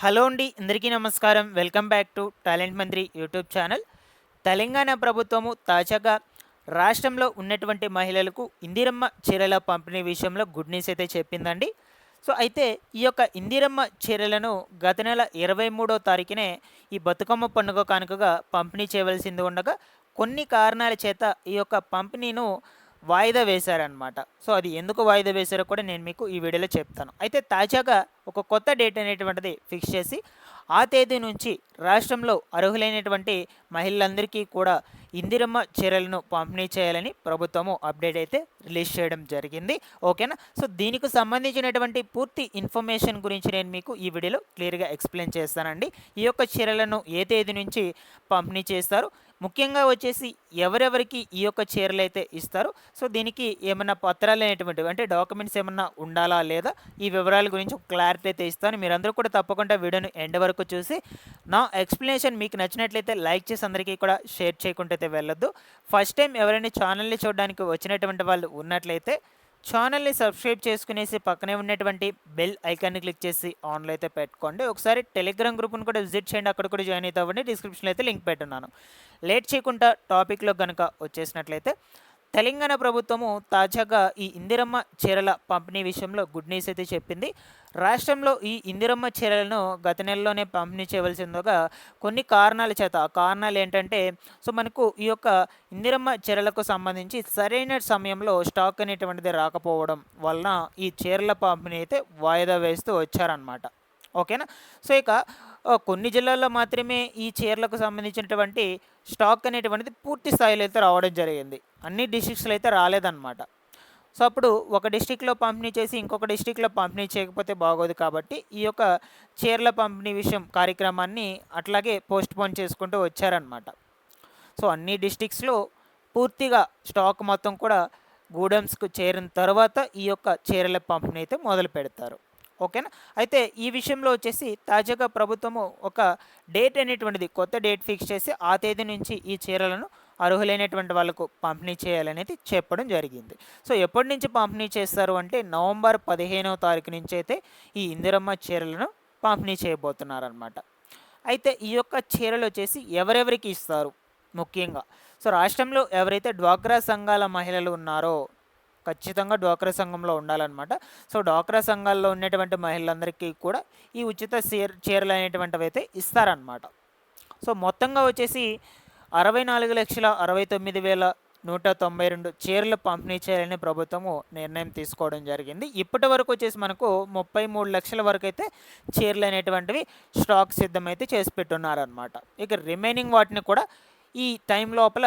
Hello అండి అందరికీ నమస్కారం. Welcome back to talent Mantri YouTube channel. Telangana ప్రభుత్వము తాజాగా రాష్ట్రంలో ఉన్నటువంటి మహిళలకు ఇందిరమ్మ చీరల పంపిణీ విషయంలో గుడ్ న్యూస్ అయితే చెప్పిందండి. సో అయితే ఈ యొక్క ఇందిరమ్మ చీరలను గత నెల ఇరవై మూడో తారీఖునే ఈ బతుకమ్మ పండుగ కానుకగా పంపిణీ చేయవలసింది ఉండగా కొన్ని కారణాల చేత ఈ యొక్క పంపిణీను వాయిదా వేశారనమాట సో అది ఎందుకు వాయిదా వేశారో కూడా నేను మీకు ఈ వీడియోలో చెప్తాను. అయితే తాజాగా ఒక కొత్త డేట్ అనేటువంటిది ఫిక్స్ చేసి ఆ తేదీ నుంచి రాష్ట్రంలో అర్హులైనటువంటి మహిళలందరికీ కూడా ఇందిరమ్మ చీరలను పంపిణీ చేయాలని ప్రభుత్వము అప్డేట్ అయితే రిలీజ్ చేయడం జరిగింది. ఓకేనా? సో దీనికి సంబంధించినటువంటి పూర్తి ఇన్ఫర్మేషన్ గురించి నేను మీకు ఈ వీడియోలో క్లియర్గా ఎక్స్ప్లెయిన్ చేస్తానండి. ఈ యొక్క చీరలను ఏ తేదీ నుంచి పంపిణీ చేస్తారు? ముఖ్యంగా వచ్చేసి ఎవరెవరికి ఈ యొక్క చీరలు అయితే ఇస్తారు? సో దీనికి ఏమైనా పత్రాలు అనేటువంటివి అంటే డాక్యుమెంట్స్ ఏమన్నా ఉండాలా లేదా? ఈ వివరాల గురించి క్లారిటీ అయితే ఇస్తాను. మీరందరూ కూడా తప్పకుండా వీడియోను ఎండ్ వరకు చూసి నా ఎక్స్ప్లెనేషన్ మీకు నచ్చినట్లయితే లైక్ చేసి అందరికీ కూడా షేర్ చేయకుంటే వెళ్ళొద్దు. ఫస్ట్ టైం ఎవరైనా ఛానల్ని చూడడానికి వచ్చినటువంటి వాళ్ళు ఉన్నట్లయితే ఛానల్ని సబ్స్క్రైబ్ చేసుకునేసి పక్కనే ఉన్నటువంటి బెల్ ఐకాన్ని క్లిక్ చేసి ఆన్లో అయితే పెట్టుకోండి. ఒకసారి టెలిగ్రామ్ గ్రూప్ను కూడా విజిట్ చేయండి. అక్కడ కూడా జాయిన్ అయితే అవ్వండి. డిస్క్రిప్షన్లో అయితే లింక్ పెట్టున్నాను. లేట్ చేయకుండా టాపిక్లో కనుక వచ్చేసినట్లయితే తెలంగాణ ప్రభుత్వము తాజాగా ఈ ఇందిరమ్మ చీరల పంపిణీ విషయంలో గుడ్ న్యూస్ అయితే చెప్పింది. రాష్ట్రంలో ఈ ఇందిరమ్మ చీరలను గత నెలలోనే పంపిణీ చేయవలసిందిగా కొన్ని కారణాల చేత ఆ కారణాలు ఏంటంటే సో మనకు ఈ యొక్క ఇందిరమ్మ చీరలకు సంబంధించి సరైన సమయంలో స్టాక్ అనేటువంటిది రాకపోవడం వలన ఈ చీరల పంపిణీ అయితే వాయిదా వేస్తూ వచ్చారనమాట ఓకేనా? సో ఇక కొన్ని జిల్లాల్లో మాత్రమే ఈ చీరలకు సంబంధించినటువంటి స్టాక్ అనేటువంటిది పూర్తి స్థాయిలో అయితే రావడం జరిగింది. అన్ని డిస్ట్రిక్ట్స్లో అయితే రాలేదన్నమాట. సో అప్పుడు ఒక డిస్టిక్లో పంపిణీ చేసి ఇంకొక డిస్టిక్లో పంపిణీ చేయకపోతే బాగోదు కాబట్టి ఈ యొక్క చీరల పంపిణీ విషయం కార్యక్రమాన్ని అట్లాగే పోస్ట్పోన్ చేసుకుంటూ వచ్చారనమాట సో అన్ని డిస్టిక్స్లో పూర్తిగా స్టాక్ మొత్తం కూడా గూడెమ్స్కు చేరిన తర్వాత ఈ యొక్క చీరల పంపిణీ అయితే మొదలు పెడతారు. ఓకేనా? అయితే ఈ విషయంలో వచ్చేసి తాజాగా ప్రభుత్వము ఒక డేట్ అనేటువంటిది కొత్త డేట్ ఫిక్స్ చేసి ఆ తేదీ నుంచి ఈ చీరలను అర్హులైనటువంటి వాళ్ళకు పంపిణీ చేయాలనేది చెప్పడం జరిగింది. సో ఎప్పటి నుంచి పంపిణీ చేస్తారు అంటే నవంబర్ పదిహేనవ తారీఖు నుంచి అయితే ఈ ఇందిరమ్మ చీరలను పంపిణీ చేయబోతున్నారనమాట అయితే ఈ యొక్క చీరలు వచ్చేసి ఎవరెవరికి ఇస్తారు? ముఖ్యంగా సో రాష్ట్రంలో ఎవరైతే డ్వాక్రా సంఘాల మహిళలు ఉన్నారో ఖచ్చితంగా డ్వాక్రా సంఘంలో ఉండాలన్నమాట. సో డ్వాక్రా సంఘాల్లో ఉన్నటువంటి మహిళలందరికీ కూడా ఈ ఉచిత చీర చీరలు అనేటువంటివి అయితే ఇస్తారనమాట సో మొత్తంగా వచ్చేసి అరవై నాలుగు లక్షల అరవై తొమ్మిది వేల నూట తొంభై రెండు చీరలు పంపిణీ చేయాలని ప్రభుత్వము నిర్ణయం తీసుకోవడం జరిగింది. ఇప్పటి వరకు వచ్చేసి మనకు ముప్పై మూడు లక్షల వరకు అయితే చీరలు అనేటువంటివి స్టాక్ సిద్ధమైతే చేసి పెట్టున్నారనమాట ఇక రిమైనింగ్ వాటిని కూడా ఈ టైం లోపల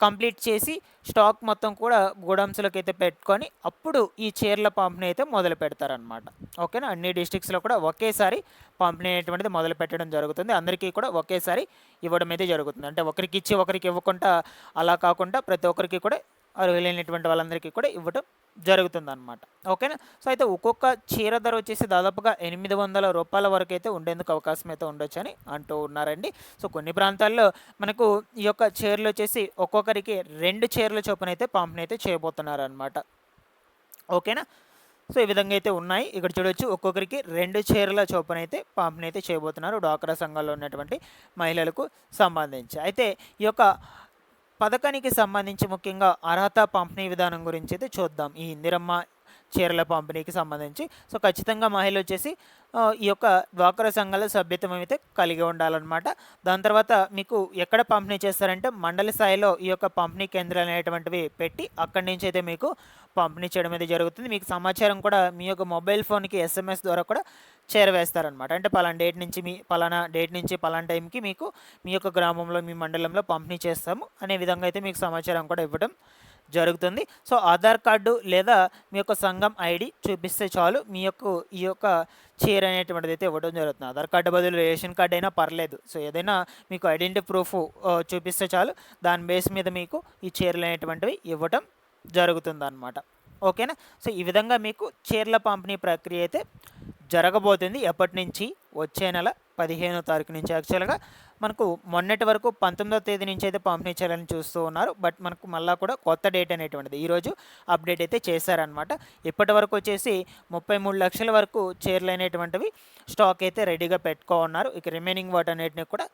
కంప్లీట్ చేసి స్టాక్ మొత్తం కూడా గోడౌన్స్లోకి అయితే పెట్టుకొని అప్పుడు ఈ చీరల పంపిణీ అయితే మొదలు పెడతారనమాట ఓకేనా? అన్ని డిస్ట్రిక్ట్స్లో కూడా ఒకేసారి పంపిణీ అనేటువంటిది మొదలు పెట్టడం జరుగుతుంది. అందరికీ కూడా ఒకేసారి ఇవ్వడం అయితే జరుగుతుంది. అంటే ఒకరికి ఇచ్చి ఒకరికి ఇవ్వకుండా అలా కాకుండా ప్రతి ఒక్కరికి కూడా అర్హులైనటువంటి వాళ్ళందరికీ కూడా ఇవ్వటం జరుగుతుంది అనమాట ఓకేనా? సో అయితే ఒక్కొక్క చీర ధర వచ్చేసి దాదాపుగా ఎనిమిది వందల రూపాయల వరకు అయితే ఉండేందుకు అవకాశం అయితే ఉండొచ్చు అని అంటూ ఉన్నారండి. సో కొన్ని ప్రాంతాల్లో మనకు ఈ యొక్క చీరలు వచ్చేసి ఒక్కొక్కరికి రెండు చీరల చొప్పున అయితే పంపిణీ అయితే చేయబోతున్నారనమాట ఓకేనా? సో ఈ విధంగా అయితే ఉన్నాయి. ఇక్కడ చూడొచ్చు ఒక్కొక్కరికి రెండు చీరల చొప్పున అయితే పంపిణీ అయితే చేయబోతున్నారు. డ్వాక్రా సంఘాల్లో ఉన్నటువంటి మహిళలకు సంబంధించి. అయితే ఈ యొక్క పథకానికి సంబంధించి ముఖ్యంగా అర్హత పంపిణీ విధానం గురించి అయితే చూద్దాం. ఈ ఇందిరమ్మ చీరల పంపిణీకి సంబంధించి. సో ఖచ్చితంగా మహిళ వచ్చేసి ఈ యొక్క డ్వాక్రా సంఘాల సభ్యత్వం అయితే కలిగి ఉండాలన్నమాట. దాని తర్వాత మీకు ఎక్కడ పంపిణీ చేస్తారంటే మండల స్థాయిలో ఈ యొక్క పంపిణీ కేంద్రాలు అనేటువంటివి పెట్టి అక్కడి నుంచి అయితే మీకు పంపిణీ చేయడం అయితే జరుగుతుంది. మీకు సమాచారం కూడా మీ యొక్క మొబైల్ ఫోన్కి ఎస్ఎంఎస్ ద్వారా కూడా చేరవేస్తారనమాట అంటే పలానా డేట్ నుంచి మీ పలానా డేట్ నుంచి పలానా టైంకి మీకు మీ యొక్క గ్రామంలో మీ మండలంలో పంపిణీ చేస్తాము. అనే విధంగా అయితే మీకు సమాచారం కూడా ఇవ్వడం జరుగుతుంది. సో ఆధార్ కార్డు లేదా మీ యొక్క సంఘం ఐడి చూపిస్తే చాలు మీ యొక్క ఈ యొక్క చీర అనేటువంటిది అయితే ఇవ్వడం జరుగుతుంది. ఆధార్ కార్డు బదులు రేషన్ కార్డు అయినా పర్లేదు. సో ఏదైనా మీకు ఐడెంటిటీ ప్రూఫ్ చూపిస్తే చాలు. దాని బేస్ మీద మీకు ఈ చీరలు అనేటువంటివి ఇవ్వటం జరుగుతుంది అనమాట ఓకేనా? సో ఈ విధంగా మీకు చీరల పంపిణీ ప్రక్రియ అయితే జరగబోతుంది. ఎప్పటి నుంచి? వచ్చే నెల పదిహేనో తారీఖు నుంచి యాక్చువల్గా మనకు మొన్నటి వరకు పంతొమ్మిదో తేదీ నుంచి అయితే పంపిణీ చేయాలని చూస్తూ ఉన్నారు. బట్ మనకు మళ్ళీ కూడా కొత్త డేట్ అనేటువంటిది. ఈరోజు అప్డేట్ అయితే చేశారనమాట ఇప్పటి వరకు వచ్చేసి ముప్పై మూడు లక్షల వరకు చీరలు అనేటువంటివి స్టాక్ అయితే రెడీగా పెట్టుకో ఉన్నారు ఇక రిమైనింగ్ వాటి అనేటిని కూడా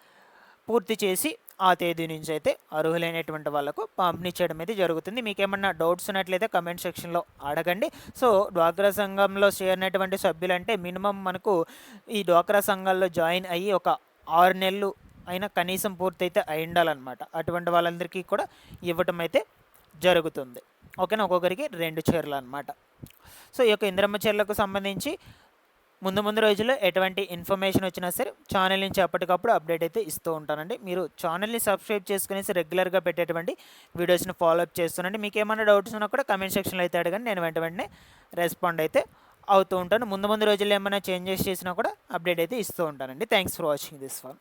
పూర్తి చేసి ఆ తేదీ నుంచి అయితే అర్హులైనటువంటి వాళ్ళకు పంపిణీ చేయడం అయితే జరుగుతుంది. మీకు ఏమన్నా డౌట్స్ ఉన్నట్లయితే కమెంట్ సెక్షన్లో అడగండి. సో డ్వాక్రా సంఘంలో చేరినటువంటి సభ్యులు అంటే మినిమం మనకు ఈ డ్వాక్రా సంఘాల్లో జాయిన్ అయ్యి ఒక ఆరు నెలలు అయినా కనీసం పూర్తి అయితే అయి ఉండాలన్నమాట. అటువంటి వాళ్ళందరికీ కూడా ఇవ్వటం అయితే జరుగుతుంది. ఓకేనా? ఒక్కొక్కరికి రెండు చీరలు అనమాట సో ఈ యొక్క ఇంద్రమ్మ చీరలకు సంబంధించి ముందు ముందు రోజుల్లో ఎటువంటి ఇన్ఫర్మేషన్ వచ్చినా సరే ఛానల్ నుంచి ఎప్పటికప్పుడు అప్డేట్ అయితే ఇస్తూ ఉంటానండి. మీరు ఛానల్ని సబ్స్క్రైబ్ చేసుకునేసి రెగ్యులర్గా పెట్టేటువంటి వీడియోస్ని ఫాలో అప్ చేస్తున్నాండి మీకు ఏమైనా డౌట్స్ ఉన్నా కూడా కమెంట్ సెక్షన్లో అయితే అడగండి. నేను వెంట వెంటనే రెస్పాండ్ అయితే అవుతూ ఉంటాను. ముందు ముందు రోజుల్లో ఏమైనా చేంజెస్ చేసినా కూడా అప్డేట్ అయితే ఇస్తూ ఉంటానండి. Thanks for watching this one